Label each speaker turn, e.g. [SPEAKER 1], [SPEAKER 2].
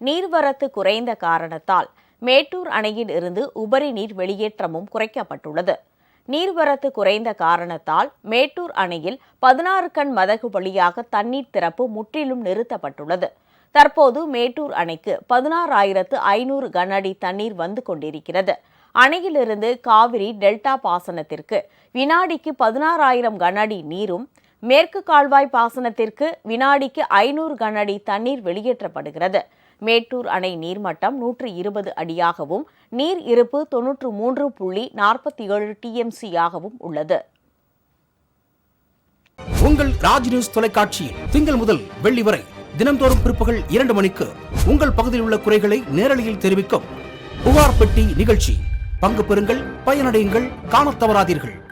[SPEAKER 1] நீர்வரத்து குறைந்த காரணத்தால் மேட்டூர் அணையில் இருந்து உபரி நீர் வெளியேற்றமும் குறைக்கப்பட்டுள்ளது. நீர்வரத்து குறைந்த காரணத்தால் மேட்டூர் அணையில் பதினாறு கண் மதகு வழியாக தண்ணீர் திறப்பு முற்றிலும் நிறுத்தப்பட்டுள்ளது. தற்போது மேட்டூர் அணைக்கு பதினாறாயிரத்து ஐநூறு கனஅடி தண்ணீர் வந்து கொண்டிருக்கிறது. அணையிலிருந்து காவிரி டெல்டா பாசனத்திற்கு வினாடிக்கு பதினாறாயிரம் கனஅடி நீரும் மேற்கு கால்வாய் பாசனத்திற்கு வினாடிக்கு ஐநூறு கனஅடி தண்ணீர் வெளியேற்றப்படுகிறது. மேட்டூர் அணை நீர்மட்டம் நூற்று இருபது அடியாகவும் நீர் இருப்பு தொன்னூற்று மூன்று புள்ளி நாற்பத்தி ஏழு டிஎம்சியாகவும் உள்ளது.
[SPEAKER 2] உங்கள் ராஜ் நியூஸ் தொலைக்காட்சியில் திங்கள் முதல் வெள்ளி வரை தினந்தோறும் பிற்பகல் இரண்டு மணிக்கு உங்கள் பகுதியில் உள்ள குறைகளை நேரலையில் தெரிவிக்கும் புகார் பெட்டி நிகழ்ச்சி. பங்கு பெறுங்கள் பயனடையுங்கள் காணத் தவறாதீர்கள்.